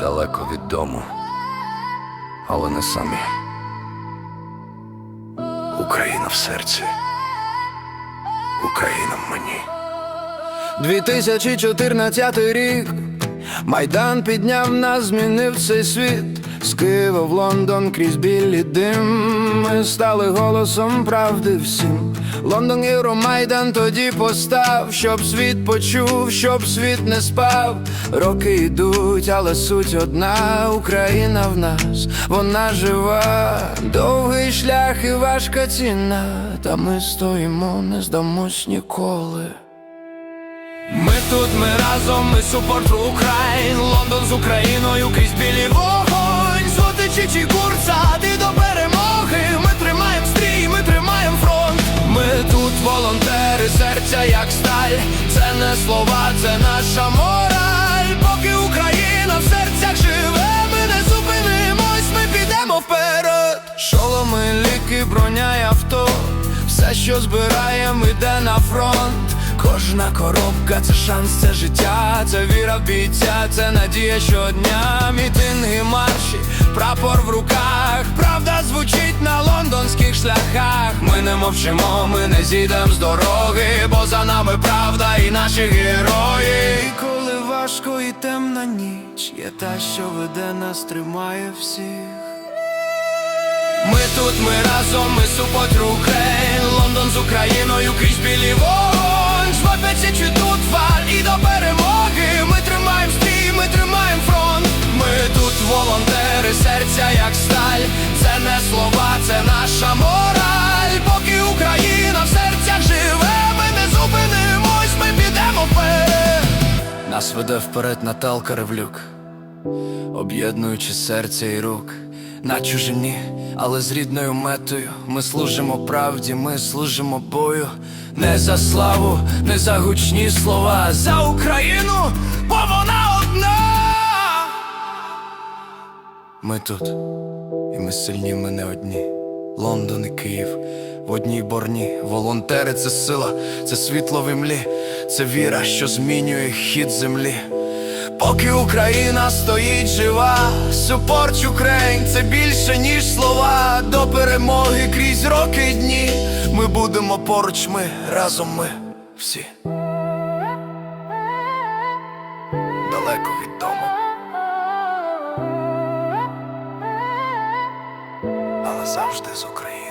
далеко від дому, але не самі. Україна в серці. Україна в мені. 2014 рік Майдан підняв нас, змінив цей світ З Києва в Лондон крізь білі дим Стали голосом правди всім Лондон Євромайдан тоді постав, щоб світ почув, щоб світ не спав. Роки йдуть, але суть одна Україна в нас, вона жива, довгий шлях і важка ціна, та ми стоїмо, не здамось ніколи. Ми тут, ми разом, ми супорт Україн Лондон з Україною крізь білі вогонь Злотичі чи курса, ти до слова, це наша мораль. Поки Україна в серцях живе, ми не зупинимось, ми підемо вперед. Шоломи, ліки, броня й авто. Все, що збираєм, іде на фронт. Кожна коробка це шанс, це життя, це віра в бійця, це надія щодня, мітинги, марші, прапор в руках, правда звучить на лондонських шляхах. Ми не мовчимо, ми не зійдем з дороги, бо за нами правда і наші герої. І коли важко і темна ніч, є та, що веде нас, тримає всіх. Ми тут, ми разом, ми супот Україн Лондон з Україною крізь білі вогонь. Жлобяться чи тут валь і до перемоги. Ми тримаєм стрій, ми тримаєм фронт. Ми тут волонтери, серця як сталь. Це не слова, це наша мораль Нас веде вперед Наталка Ревлюк об'єднуючи серця і рук на чужині, але з рідною метою. Ми служимо правді, ми служимо бою. Не за славу, не за гучні слова, за Україну, бо вона одна. Ми тут, і ми сильні, ми не одні. Лондон і Київ в одній борні. Волонтери це сила, це світло в імлі, це віра, що змінює хід землі. Поки Україна стоїть жива, супорч Ukraine – це більше, ніж слова. До перемоги крізь роки і дні. Ми будемо поруч, ми разом ми всі. Далеко від дому. Але завжди з України.